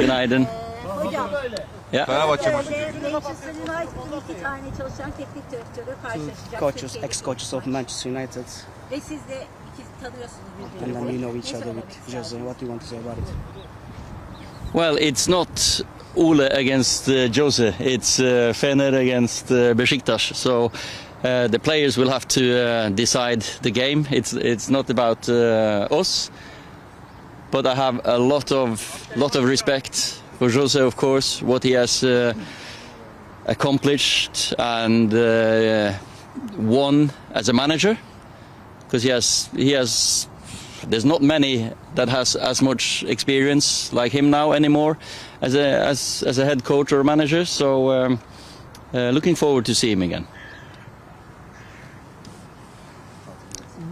Günaydın. Hocam, Ya. Fenerbahçe maçı. Manchester United'ın iki tane çalışan teknik direktörü karşılaşacak. coaches, ex-coaches of Manchester United, Ve siz de iki tanıyorsunuz and then you know each other with Jose. What do you want to say about it? Well, it's not Ole against uh, Jose. It's uh, Fener against uh, Besiktas. So uh, the players will have to uh, decide the game. It's it's not about uh, us. But I have a lot of lot of respect for Jose, of course, what he has uh, accomplished and uh, won as a manager. Because he has he has there's not many that has as much experience like him now anymore as a as, as a head coach or manager. So um, uh, looking forward to see him again.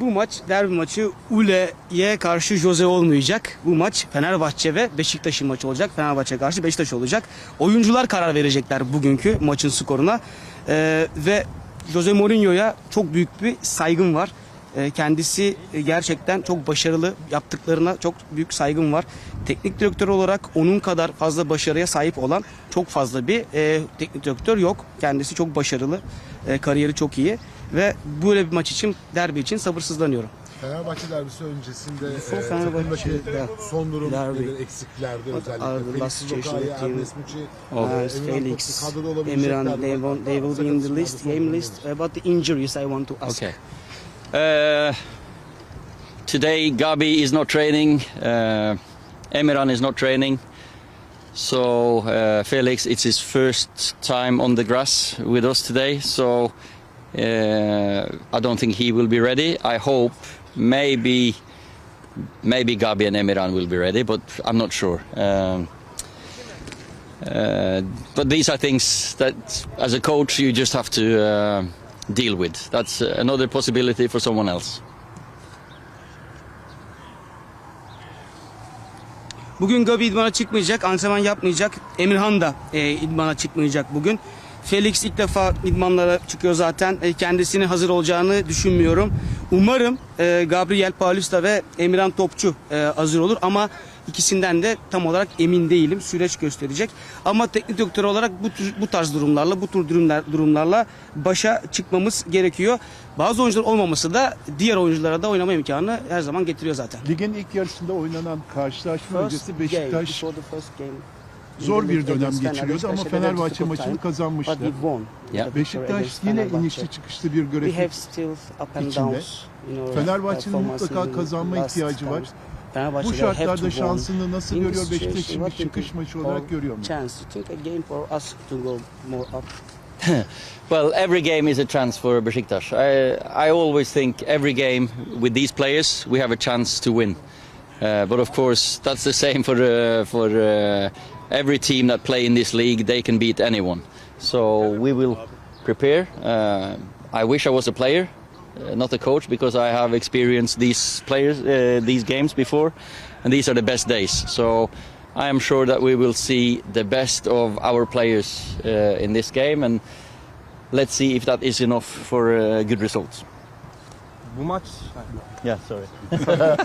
Bu maç derbi maçı Ule'ye karşı Jose olmayacak. Bu maç Fenerbahçe ve Beşiktaş'ın maçı olacak. Fenerbahçe karşı Beşiktaş olacak. Oyuncular karar verecekler bugünkü maçın skoruna. Ee, ve Jose Mourinho'ya çok büyük bir saygım var. Ee, kendisi gerçekten çok başarılı. Yaptıklarına çok büyük saygım var. Teknik direktör olarak onun kadar fazla başarıya sahip olan çok fazla bir e, teknik direktör yok. Kendisi çok başarılı. E, kariyeri çok iyi. Ve böyle bir maç için, derbi için sabırsızlanıyorum. Fenerbahçe derbisi öncesinde Before e, Fenerbahçe der- son durum are the özellikle. last Felix team? Ernest Muçi, Emirhan Felix, Emirhan, mi? they, won't, they will be in the list. Game list. About the injuries, I want to ask. Okay. Uh, today Gabi is not training. Uh, Emirhan is not training. So uh, Felix, it's his first time on the grass with us today. So uh, I don't think he will be ready. I hope maybe maybe Gabi and Emirhan will be ready, but I'm not sure. Um, uh, but these are things that, as a coach, you just have to uh, deal with. That's another possibility for someone else. Bugün Gabi idmana çıkmayacak, antrenman yapmayacak. Emirhan da e, idmana çıkmayacak bugün. Felix ilk defa idmanlara çıkıyor zaten. E, kendisini hazır olacağını düşünmüyorum. Umarım e, Gabriel Paulista ve Emirhan Topçu e, hazır olur ama ikisinden de tam olarak emin değilim. Süreç gösterecek. Ama teknik direktör olarak bu tür, bu tarz durumlarla, bu tür durumlar, durumlarla başa çıkmamız gerekiyor. Bazı oyuncular olmaması da diğer oyunculara da oynama imkanı her zaman getiriyor zaten. Ligin ilk yarısında oynanan karşılaşma öncesi game, Beşiktaş first game, zor bir dönem geçiriyordu ama Fenerbahçe maçını kazanmıştı. Yeah. Beşiktaş yine inişli çıkışlı bir grafik. içinde. Fenerbahçe'nin mutlaka kazanma ihtiyacı var. Times. Fenerbahçe Bu they have to şartlarda won. şansını nasıl In this görüyor Beşiktaş situation, için bir what do çıkış think maçı for olarak görüyor mu? Chance, you think a game for us to go more up? Well, every game is a chance for Besiktas. I, I always think every game with these players we have a chance to win. Uh, but of course, that's the same for uh, for uh, every team that play in this league. They can beat anyone. So we will prepare. Uh, I wish I was a player, not a coach, because I have experienced these players, uh, these games before, and these are the best days. So I am sure that we will see the best of our players uh, in this game, and let's see if that is enough for a good result. Bu maç Yeah, sorry.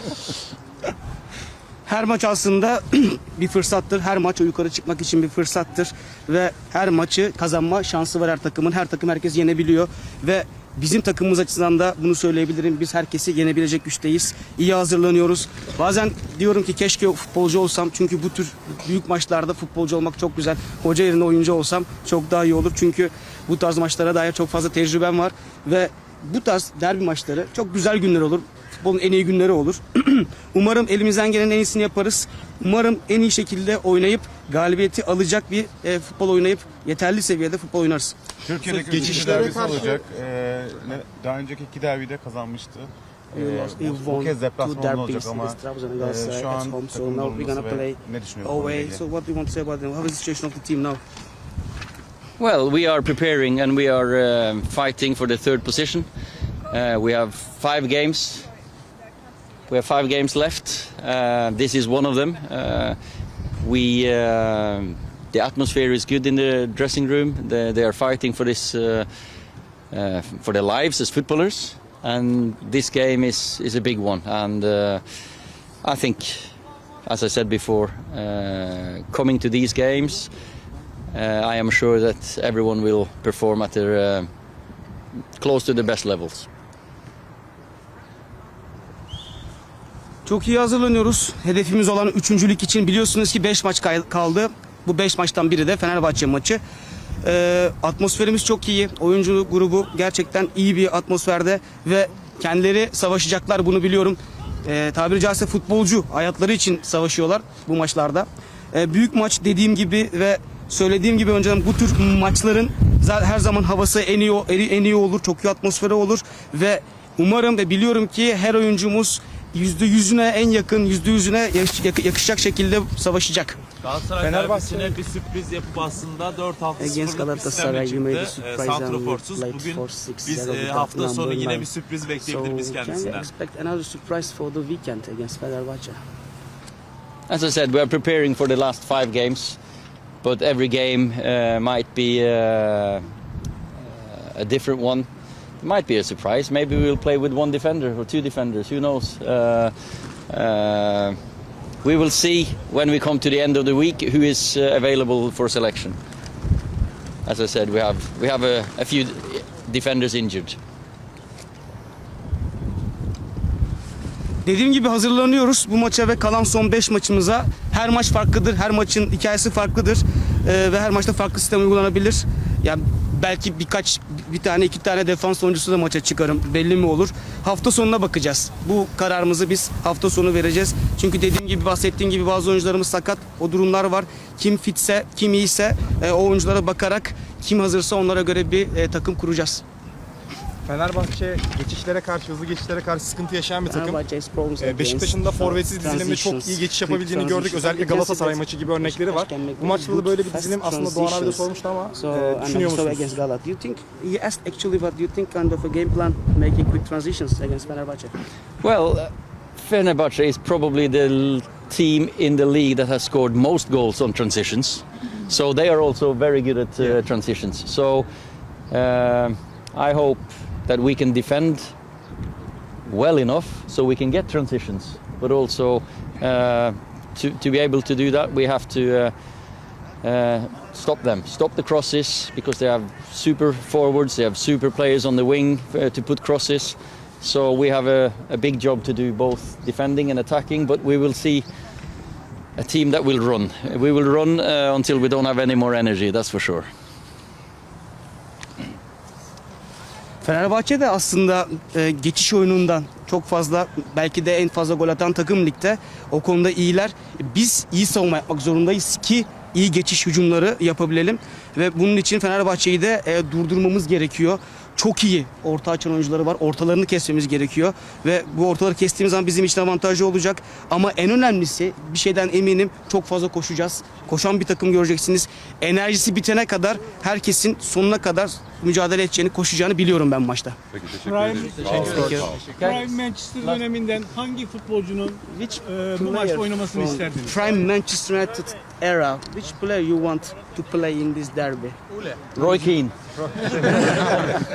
Her maç aslında bir fırsattır. Her maç yukarı çıkmak için bir fırsattır. Ve her maçı kazanma şansı var her takımın. Her takım herkes yenebiliyor. Ve bizim takımımız açısından da bunu söyleyebilirim. Biz herkesi yenebilecek güçteyiz. İyi hazırlanıyoruz. Bazen diyorum ki keşke futbolcu olsam. Çünkü bu tür büyük maçlarda futbolcu olmak çok güzel. Hoca yerine oyuncu olsam çok daha iyi olur. Çünkü bu tarz maçlara dair çok fazla tecrübem var. Ve bu tarz derbi maçları çok güzel günler olur. Futbolun en iyi günleri olur. Umarım elimizden gelen en iyisini yaparız. Umarım en iyi şekilde oynayıp galibiyeti alacak bir e, futbol oynayıp yeterli seviyede futbol oynarız. Türkiye'deki Geçişlere geçiş derbisi karşı- olacak. Ee, daha önceki iki derbide kazanmıştı. Ee, We bu, kez deplasmanda olacak ama e, şu an takım durumunu ve ne düşünüyorsun? bununla away. ilgili? So what do you want to say about them? How is the situation of the team now? Well, we are preparing and we are um fighting for the third position. Uh, we have five games. We have five games left. Uh, this is one of them. Uh, we uh, the atmosphere is good in the dressing room. They, they are fighting for this uh, uh, for their lives as footballers, and this game is is a big one. And uh, I think as I said before, coming to these games, I am sure that everyone will perform at their close to the best levels. Çok iyi hazırlanıyoruz. Hedefimiz olan üçüncülük için biliyorsunuz ki 5 maç kaldı. Bu 5 maçtan biri de Fenerbahçe maçı. Ee, atmosferimiz çok iyi. Oyuncu grubu gerçekten iyi bir atmosferde ve kendileri savaşacaklar bunu biliyorum. Ee, tabiri caizse futbolcu hayatları için savaşıyorlar bu maçlarda. Ee, büyük maç dediğim gibi ve söylediğim gibi önceden bu tür maçların her zaman havası en iyi en iyi olur, çok iyi atmosferi olur ve umarım ve biliyorum ki her oyuncumuz yüzde yüzüne en yakın yüzde yüzüne yakışacak şekilde savaşacak. Galatasaray Fenerbahçe- derbisine bir sürpriz yapıp aslında 4 hafta Against sıfırlık bir Galatasaray, you made a surprise E, and Santroforsuz. Bugün biz e, hafta sonu yine bir sürpriz So bekleyebilir miyiz can we kendisinden? expect another surprise for the weekend against Fenerbahçe? As I said, we are preparing for the last five games, but every game uh, might be uh, uh, a different one. Might be a surprise. Maybe we'll play with one defender or two defenders. Who knows? Uh, uh, we will see when we come to the end of the week who is uh, available for selection. As I said, we have we have a, a few defenders injured. Dediğim gibi hazırlanıyoruz bu maça ve kalan son 5 maçımıza. Her maç farklıdır, her maçın hikayesi farklıdır Ee, ve her maçta farklı sistem uygulanabilir. Yani belki birkaç, bir tane iki tane defans oyuncusu da maça çıkarım belli mi olur? Hafta sonuna bakacağız. Bu kararımızı biz hafta sonu vereceğiz. Çünkü dediğim gibi bahsettiğim gibi bazı oyuncularımız sakat. O durumlar var. Kim fitse, kim iyiyse e, o oyunculara bakarak kim hazırsa onlara göre bir e, takım kuracağız. Fenerbahçe geçişlere karşı, hızlı geçişlere karşı sıkıntı yaşayan bir takım. Fenerbahçe Ee, Beşiktaş'ın da forvetsiz dizilimde çok transitions, iyi geçiş yapabildiğini gördük. Özellikle Galatasaray maçı gibi örnekleri var. Bu maçta da böyle bir dizilim aslında Doğan abi de sormuştu ama So, e, düşünüyor musunuz? against Galat. Do you think he asked actually what do you think kind of a game plan making quick transitions against Fenerbahçe? Well, uh, Fenerbahce is probably the team in the league that has scored most goals on transitions. So they are also very good at uh, transitions. So um I hope that we can defend well enough so we can get transitions. But also uh, to, to be able to do that, we have to uh, uh, stop them, stop the crosses because they have super forwards, they have super players on the wing uh, to put crosses. So we have a, a big job to do both defending and attacking, but we will see a team that will run. We will run uh, until we don't have any more energy, that's for sure. Fenerbahçe de aslında e, geçiş oyunundan çok fazla belki de en fazla gol atan takım ligde. O konuda iyiler. Biz iyi savunma yapmak zorundayız ki iyi geçiş hücumları yapabilelim. Ve bunun için Fenerbahçe'yi de e, durdurmamız gerekiyor. Çok iyi orta açan oyuncuları var. Ortalarını kesmemiz gerekiyor. Ve bu ortaları kestiğimiz zaman bizim için avantajlı olacak. Ama en önemlisi bir şeyden eminim çok fazla koşacağız. Koşan bir takım göreceksiniz. Enerjisi bitene kadar herkesin sonuna kadar mücadele edeceğini, koşacağını biliyorum ben maçta. Prime, Prime Manchester döneminden hangi futbolcunun Which e, bu maçta oynamasını isterdiniz? Prime Manchester United era. Which player you want to play in this derby? Roy Keane.